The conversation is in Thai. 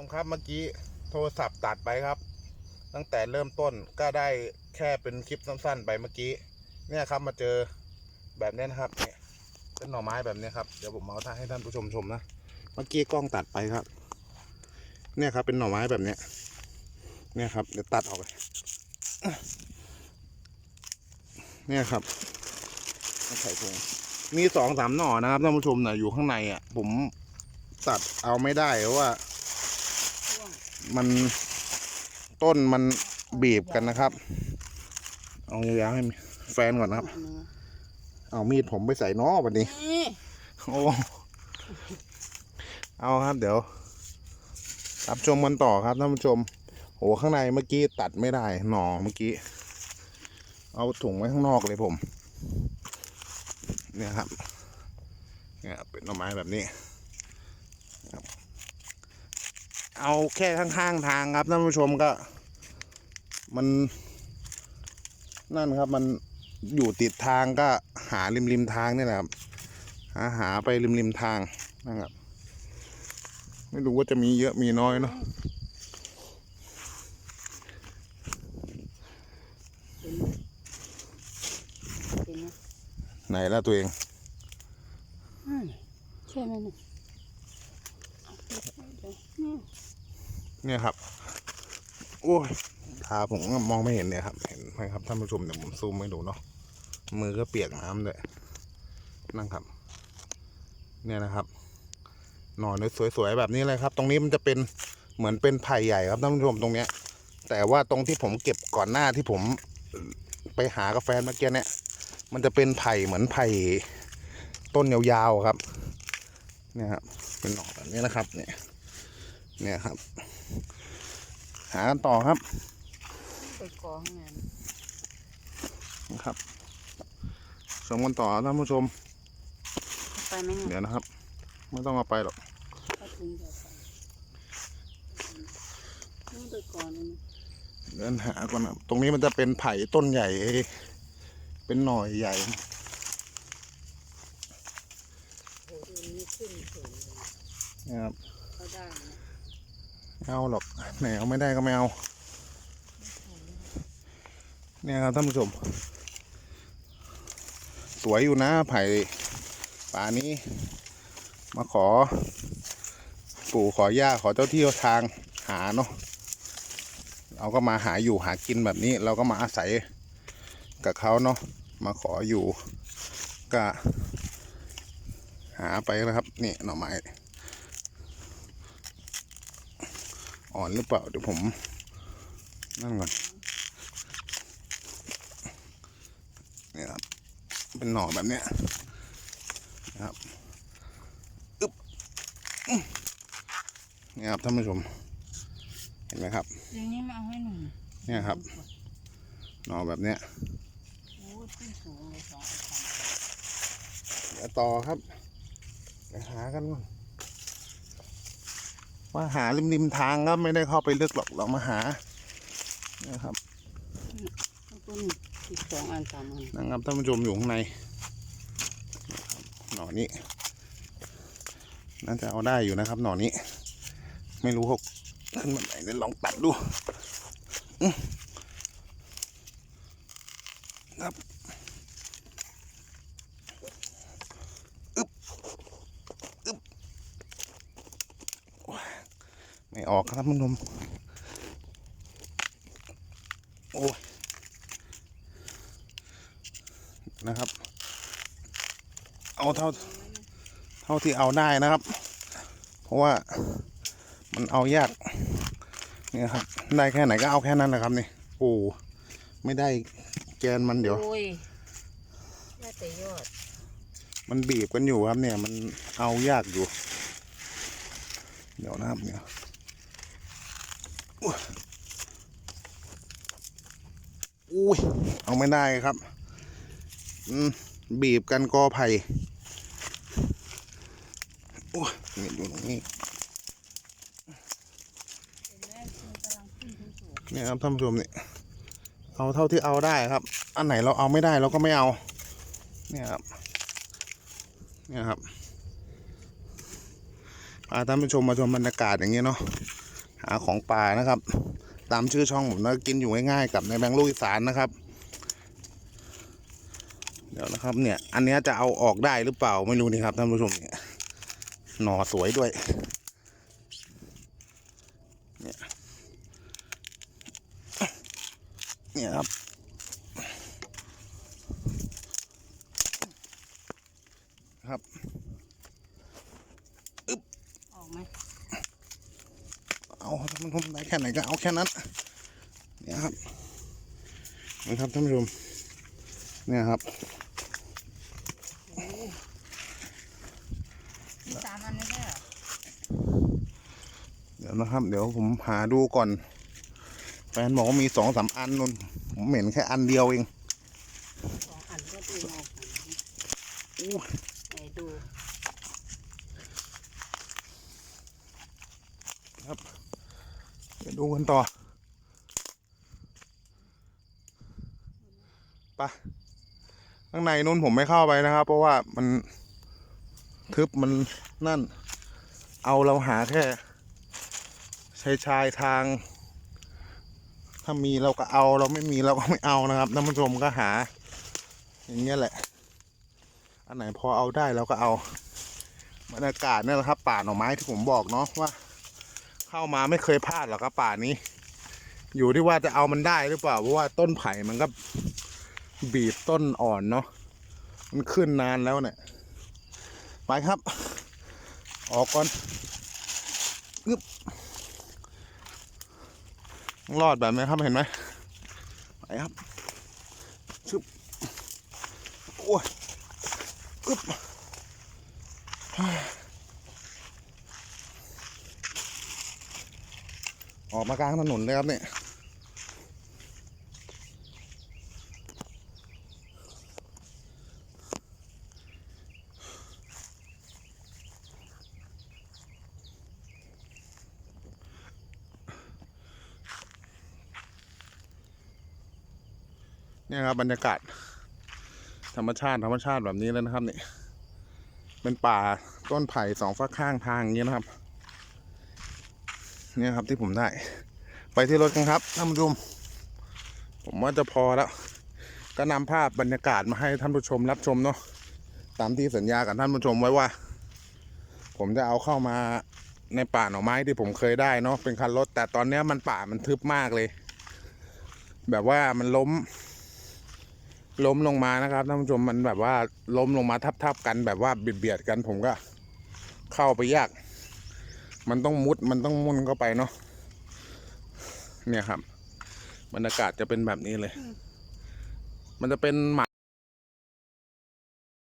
มครับเมื่อกี้โทรศัพท์ตัดไปครับ ตั้งแต่เริ่มต้นก็ได้แค่เป็นคลิปสั้น ๆ ไปเมื่อกี้ เนี่ยครับมาเจอแบบนี้นะครับเนี่ยเป็นหน่อไม้แบบนี้ครับเดี๋ยวผมเอาท่าให้ท่านผู้ชมชมนะเมื่อกี้กล้องตัดไปครับ เนี่ยครับเป็นหน่อไม้แบบเนี้ยเนี่ยครับเดี๋ยวตัดออกไปเนี่ยครับใส่ถุงมีสองสามหน่อนะครับท่านผู้ชมนะอยู่ข้างในอะ ผมตัดเอาไม่ได้เพราะว่า มันต้นมันบีบกันนะครับ เอายาวๆให้แฟนก่อนนะครับ เอามีดผมไปใส่นอวันนี้นี่โอ้ เอาครับเดี๋ยวรับชมกันต่อครับท่านผู้ชมโหข้างในเมื่อกี้ตัดไม่ได้หน่อเมื่อกี้ เอาถุงไว้ข้างนอกเลยผม เนี่ยครับเนี่ยเป็นหน่อไม้แบบนี้ครับ เอาแค่ข้างๆทางครับท่านผู้ชมก็ มัน นั่นครับมันอยู่ติดทางก็หาริมริมๆทางนี่แหละครับ หาหาไปริมริมๆทางนะครับ ไม่รู้ว่าจะมีเยอะมีน้อยเนาะเป็นไหมไหนล่ะตัวเองอืมใช่ไหมเนี่ยเอาไปใส่เลยเนี่ย เนี่ยครับ โอ้ยตาผมก็มองไม่เห็นเนี่ยครับ เห็นไหมครับท่านผู้ชมเดี๋ยวผมซูมให้ดูเนาะ มือก็เปียกน้ำเลยนั่นครับ เนี่ยนะครับ หน่อเนื้อสวยๆแบบนี้เลยครับ ตรงนี้มันจะเป็นเหมือนเป็นไผ่ใหญ่ครับท่านผู้ชมตรงเนี้ย แต่ว่าตรงที่ผมเก็บก่อนหน้าที่ผมไปหากาแฟเมื่อกี้เนี่ย มันจะเป็นไผ่เหมือนไผ่ต้นยาวๆครับ เนี่ยครับ เป็นหน่อแบบนี้นะครับ เนี่ย เนี่ยครับ หากันต่อครับไปกองงานนะครับ ชมกันต่อท่านผู้ชมเอาไปไหมเนี่ยเดี๋ยวนะครับ ไม่ต้องเอาไปหรอกเอาทิ้งเดี๋ยวไปนี่ไปก่อนเลยนะเดินหาก่อนนะตรงนี้มันจะเป็นไผ่ต้นใหญ่ เป็นหน่อยใหญ่โอ้โหดูนี่ขึ้นสูงเลยนะครับ เขาได้นะไม่เอาหรอกไหนเอาไม่ได้ก็ไม่เอา เนี่ยครับท่านผู้ชม สวยอยู่นะไผ่ป่านี้ มาขอ ปู่ขอย่าขอเจ้าที่ทางหาเนาะเราก็มาหาอยู่หากินแบบนี้ เราก็มาอาศัยกับเขาเนาะมาขออยู่ก็หาไปนะครับ นี่หน่อไม้ อ่อนหรือเปล่า เดี๋ยวผมนั่นก่อนเนี่ยครับ เป็นหน่อแบบเนี้ยนะครับอึ๊บอื้อเนี่ยครับท่านผู้ชม เห็นไหมครับอย่างนี้มาเอาให้หนึ่งเนี่ยครับ หน่อแบบเนี้ยโอ้ยขึ้นสูงเลยสองอันสามเดี๋ยวต่อครับ ไปหากันก่อน มาหาริมริมๆทางก็ไม่ได้เข้าไปลึกหรอกเรามาหาเนี่ยครับแล้วก็นี่อีกสองอันสามอันนะครับท่านผู้ชมอยู่ข้างในนะครับหน่อนี้น่าจะเอาได้อยู่นะครับ หน่อนี้ ไม่รู้หกขึ้นมาไหนเดี๋ยวลองตัดดูอื้อครับอึ๊บอึ๊บโอ้ยไม่ ออกครับท่านผู้ชมโอ้ยนะครับ เอาเท่าเท่าที่เอาได้นะครับ เพราะว่ามันเอายากเนี่ยครับ ได้แค่ไหนก็เอาแค่นั้นนะครับนี่โอ้ไม่ได้แกนมันเดี๋ยวโอ้ยได้แต่ยอด มันบีบกันอยู่ครับเนี่ย มันเอายากอยู่ เดี๋ยวนะครับเนี่ย อุ๊ยอุ้ยเอาไม่ได้ครับอืมบีบกันกอไผ่โอ้ยนี่อยู่ตรงนี้เห็นไหมมันกำลังขึ้นสูงเนี่ยครับท่านผู้ชมเนี่ยเอาเท่าที่เอาได้ครับ อันไหนเราเอาไม่ได้เราก็ไม่เอา เนี่ยครับ เนี่ยครับพาท่านผู้ชมมาชมบรรยากาศอย่างเงี้ยเนาะ หาของป่านะครับ ตามชื่อช่องผมนะกินอยู่ง่ายๆกับในแบงลูกอีสานนะครับ เดี๋ยวนะครับเนี่ย อันนี้จะเอาออกได้หรือเปล่าไม่รู้นี่ครับท่านผู้ชมเนี่ยหน่อสวยด้วยเนี่ยเนี่ยครับครับ ออกไหม เอาท่านผู้ชมได้แค่ไหนก็เอาแค่นั้น เนี่ยครับนะครับท่านผู้ชมเนี่ยครับมีสามอันไม่ใช่เหรอเดี๋ยวนะครับ เดี๋ยวผมหาดูก่อนแฟนบอกว่ามีสองสามอันนุ่นผมเห็นแค่อันเดียวเองสองอันก็ตีออกกันอู้ไหนดู ดูกันต่อไปข้างในนู้นผมไม่เข้าไปนะครับ เพราะว่ามันทึบมันนั่น เอาเราหาแค่ชายชายทาง ถ้ามีเราก็เอาเราไม่มีเราก็ไม่เอานะครับท่านผู้ชมก็หา อย่างเงี้ยแหละ อันไหนพอเอาได้เราก็เอาบรรยากาศเนี่ยแหละครับ ป่าหน่อไม้ที่ผมบอกเนาะว่า เข้ามาไม่เคยพลาดหรอกครับป่านี้ อยู่ที่ว่าจะเอามันได้หรือเปล่าเพราะว่าต้นไผ่มันก็บีบต้นอ่อนเนาะมันขึ้นนานแล้วเนี่ยไปครับ ออกก่อนอึบรอดแบบนี้ครับเห็นไหมไปครับชึบโอ้ยอึบ ออกมากลางถนนเลยครับเนี่ยเนี่ยครับบรรยากาศ ธรรมชาติธรรมชาติแบบนี้เลยนะครับเนี่ยเป็นป่าต้นไผ่สองฝากข้างทางอย่างนี้นะครับ เนี่ยครับที่ผมได้ ไปที่รถกันครับท่านผู้ชมผมว่าจะพอแล้ว ก็นำภาพบรรยากาศมาให้ท่านผู้ชมรับชมเนาะตามที่สัญญากับท่านผู้ชมไว้ว่า ผมจะเอาเข้ามาในป่าหน่อไม้ที่ผมเคยได้เนาะเป็นคันรถ แต่ตอนเนี้ยมันป่ามันทึบมากเลย แบบว่ามันล้ม ล้มลงมานะครับท่านผู้ชมมันแบบว่าล้มลงมาทับๆกันแบบว่าเบียดๆกัน ผมก็เข้าไปยาก มันต้องมุดมันต้องมุนเข้าไปเนาะเนี่ยครับ บรรยากาศจะเป็นแบบนี้เลย มันจะเป็นหมา